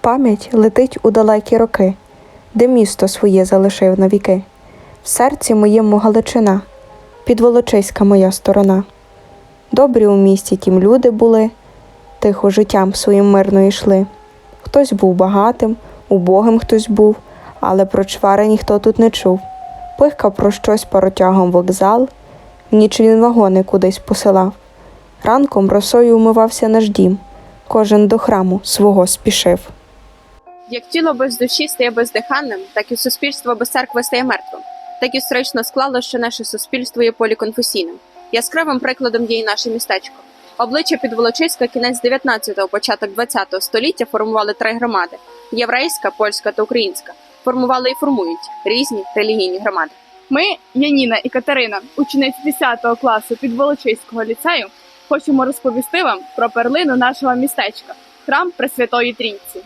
Пам'ять летить у далекі роки, де місто своє залишив навіки. В серці моєму Галичина, підволочиська моя сторона. Добрі у місті тім люди були, тихо життям своїм мирно йшли. Хтось був багатим, убогим хтось був, але про чвари ніхто тут не чув. Пихкав про щось паротягом вокзал, в ніч він вагони кудись посилав. Ранком росою умивався наш дім, кожен до храму свого спішив. Як тіло без душі стає бездиханним, так і суспільство без церкви стає мертвим. Так історично склало, що наше суспільство є поліконфесійним. Яскравим прикладом є і наше містечко. Обличчя Підволочиська кінець 19-го, початок 20-го століття формували три громади: єврейська, польська та українська. Формували і формують різні релігійні громади. Ми, Яніна і Катерина, учениці 10 класу Підволочиського ліцею, хочемо розповісти вам про перлину нашого містечка храм Пресвятої Трійці.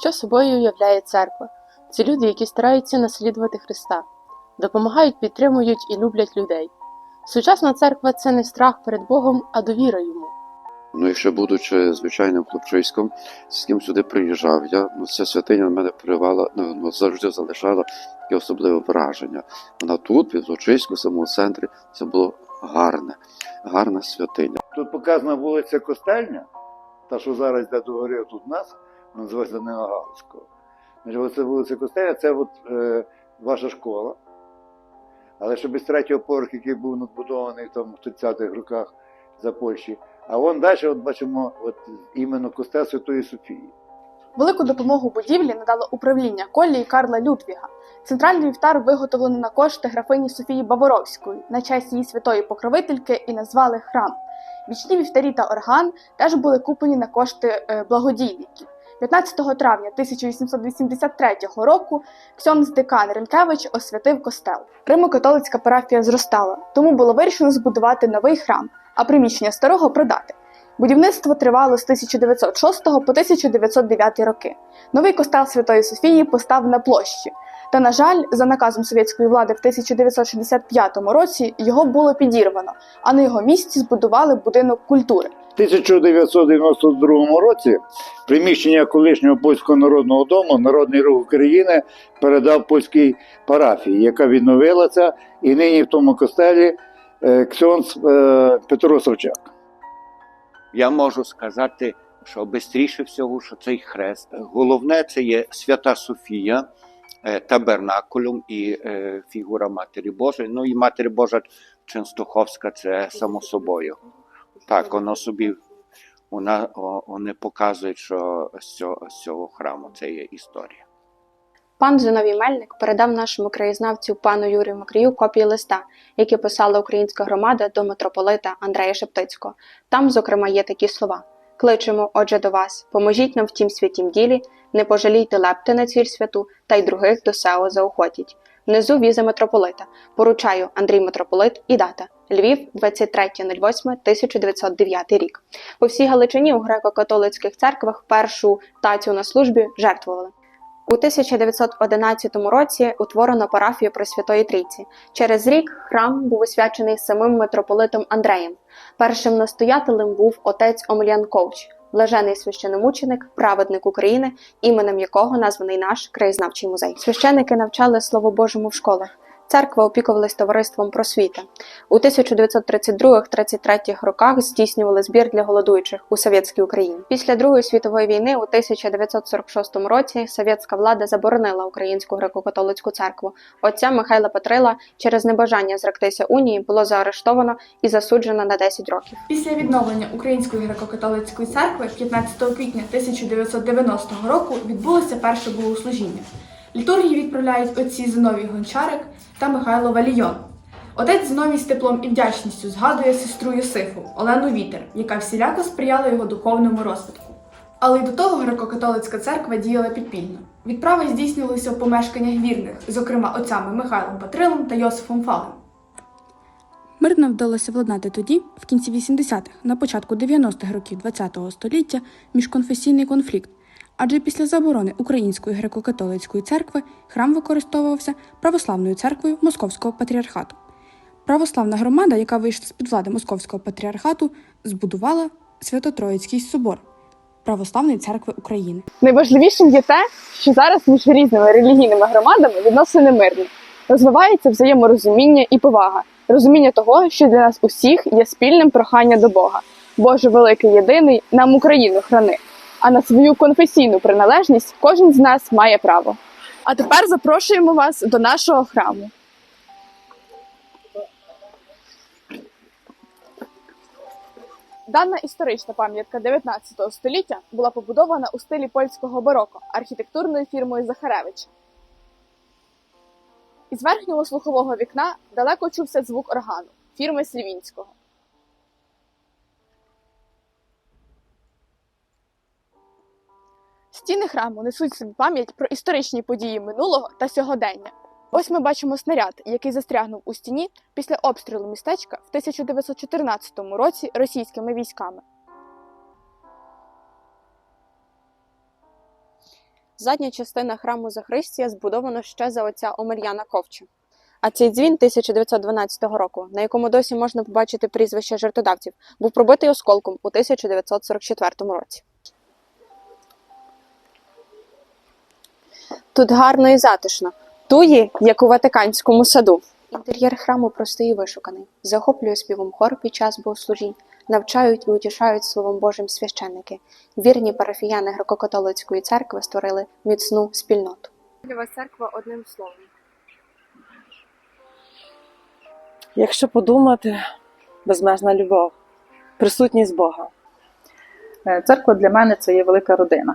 Що собою являє церква? Це люди, які стараються наслідувати Христа, допомагають, підтримують і люблять людей. Сучасна церква це не страх перед Богом, а довіра йому. Ну ще будучи звичайним хлопчиськом, з ким сюди приїжджав я, ну ця святиня на мене привела, ну, ну, завжди залишала таке особливе враження. Вона тут, під Злочиську, в самому центрі, це було гарне, гарна святиня. Тут показана вулиця Костельня, та, що зараз йде до гори тут нас, вона називається Данила Галицького. Оце вулиця Костельня, це от, е, ваша школа. Але ще без третього поверху, який був надбудований там, в 30-х роках за Польщі. А вон далі от бачимо от, іменно костел Святої Софії. Велику допомогу будівлі надало управління колії Карла Людвіга. Центральний вівтар виготовлено на кошти графині Софії Баворовської на честь її святої покровительки і назвали храм. Вічні вівтарі та орган теж були куплені на кошти е, благодійників. 15 травня 1883 року ксьонз декан Ренкевич освятив костел. Римо-католицька парафія зростала, тому було вирішено збудувати новий храм, а приміщення старого продати. Будівництво тривало з 1906 по 1909 роки. Новий костел Святої Софії постав на площі. Та, на жаль, за наказом совєтської влади в 1965 році його було підірвано, а на його місці збудували будинок культури. В 1992 році приміщення колишнього польського народного дому Народний рух України передав польській парафії, яка відновилася, і нині в тому костелі е, ксьонц е, Петро Савчак. Я можу сказати, що швидше всього, що цей хрест. Головне це є Свята Софія, табернакулум і е, фігура Матері Божої. Ну і Матері Божа Ченстоховська це само собою. Так, воно собі вона, вони показують, що з цього, з цього храму це є історія. Пан Зиновій Мельник передав нашому краєзнавцю пану Юрію Макрію копії листа, які писала українська громада до митрополита Андрея Шептицького. Там, зокрема, є такі слова: Кличемо, отже, до вас, поможіть нам в тім святім ділі, не пожалійте лепти на ціль святу, та й других до села заохотіть. Внизу віза митрополита. Поручаю Андрій Митрополит і дата. Львів, 23.08.1909 рік. По всій Галичині у греко-католицьких церквах першу тацю на службі жертвували. У 1911 році утворено парафію Пресвятої Трійці. Через рік храм був освячений самим митрополитом Андреєм. Першим настоятелем був отець Омельян Ковч, блажений священомученик, праведник України, іменем якого названий наш краєзнавчий музей. Священики навчали Слово Божому в школах. Церква опікувалась товариством просвіти. У 1932-33 роках здійснювали збір для голодуючих у совєтській Україні. Після Другої світової війни у 1946 році совєтська влада заборонила українську греко-католицьку церкву. Отця Михайла Петрила через небажання зректися унії було заарештовано і засуджено на 10 років. Після відновлення Української греко-католицької церкви 15 квітня 1990 року відбулося перше богослужіння. Літургії відправляють отці Зиновій Гончарик та Михайло Валійон. Отець Зиновій з теплом і вдячністю згадує сестру Йосифу Олену Вітер, яка всіляко сприяла його духовному розвитку. Але й до того греко-католицька церква діяла підпільно. Відправи здійснювалися в помешканнях вірних, зокрема отцями Михайлом Патрилом та Йосифом Фалем. Мирно вдалося владнати тоді, в кінці 80-х, на початку 90-х років ХХ століття, міжконфесійний конфлікт. Адже після заборони Української греко-католицької церкви храм використовувався православною церквою Московського патріархату. Православна громада, яка вийшла з під влади Московського патріархату, збудувала Свято-Троїцький собор Православної церкви України. Найважливішим є те, що зараз між різними релігійними громадами відносини мирні. Розвивається взаєморозуміння і повага, розуміння того, що для нас усіх є спільним прохання до Бога. Боже великий єдиний, нам Україну храни. А на свою конфесійну приналежність кожен з нас має право. А тепер запрошуємо вас до нашого храму. Дана історична пам'ятка 19 століття була побудована у стилі польського бароко архітектурною фірмою Захаревич. Із верхнього слухового вікна далеко чувся звук органу фірми Слівінського. Стіни храму несуть собі пам'ять про історичні події минулого та сьогодення. Ось ми бачимо снаряд, який застрягнув у стіні після обстрілу містечка в 1914 році російськими військами. Задня частина храму Захристія збудована ще за отця Омельяна Ковча. А цей дзвін 1912 року, на якому досі можна побачити прізвище жертводавців, був пробитий осколком у 1944 році. Тут гарно і затишно. Туї, як у Ватиканському саду. Інтер'єр храму простий і вишуканий, захоплює співом хор під час богослужінь, навчають і утішають Словом Божим священники. Вірні парафіяни греко-католицької церкви створили міцну спільноту. Для вас церква одним словом. Якщо подумати, безмежна любов, присутність Бога. Е, Церква для мене це є велика родина.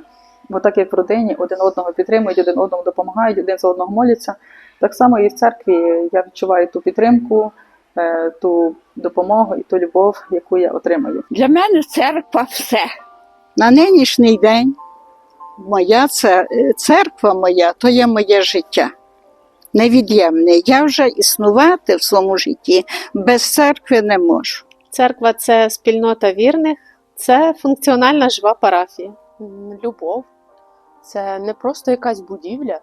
Бо так як в родині один одного підтримують, один одному допомагають, один з одного моляться. Так само і в церкві я відчуваю ту підтримку, е, ту допомогу і ту любов, яку я отримую. Для мене церква все. На нинішній день моя це- церква моя то є моє життя. Невід'ємне. Я вже існувати в своєму житті без церкви не можу. Церква це спільнота вірних, це функціональна жива парафія. Любов це не просто якась будівля,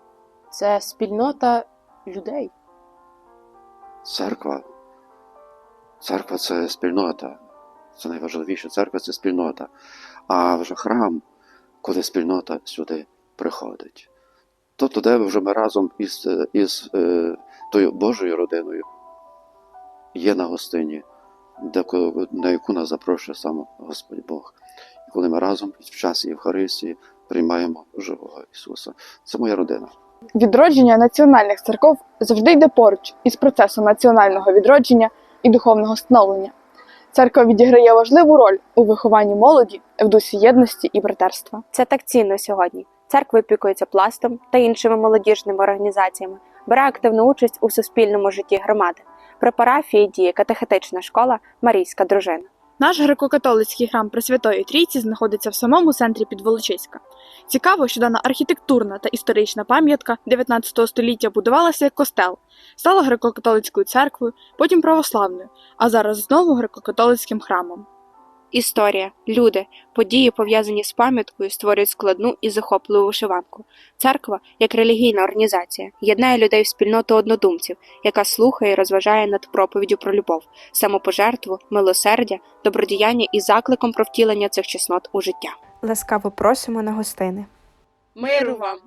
це спільнота людей. Церква. Церква це спільнота. Це найважливіше. Церква це спільнота. А вже храм, коли спільнота сюди приходить. То туди вже ми разом із, із е, тою Божою родиною є на гостині, де, на яку нас запрошує сам Господь Бог. І коли ми разом в часі Євхаристії приймаємо живого Ісуса. Це моя родина. Відродження національних церков завжди йде поруч із процесом національного відродження і духовного становлення. Церква відіграє важливу роль у вихованні молоді в дусі єдності і братерства. Це так цінно сьогодні. Церква опікується пластом та іншими молодіжними організаціями, бере активну участь у суспільному житті громади. При парафії діє катехетична школа Марійська дружина. Наш греко-католицький храм Пресвятої Трійці знаходиться в самому центрі Підволочиська. Цікаво, що дана архітектурна та історична пам'ятка 19 століття будувалася як костел, стала греко-католицькою церквою, потім православною, а зараз знову греко-католицьким храмом. Історія, люди, події, пов'язані з пам'яткою, створюють складну і захопливу вишиванку. Церква, як релігійна організація, єднає людей в спільноту однодумців, яка слухає і розважає над проповіддю про любов, самопожертву, милосердя, добродіяння і закликом про втілення цих чеснот у життя. Ласкаво просимо на гостини. Миру вам!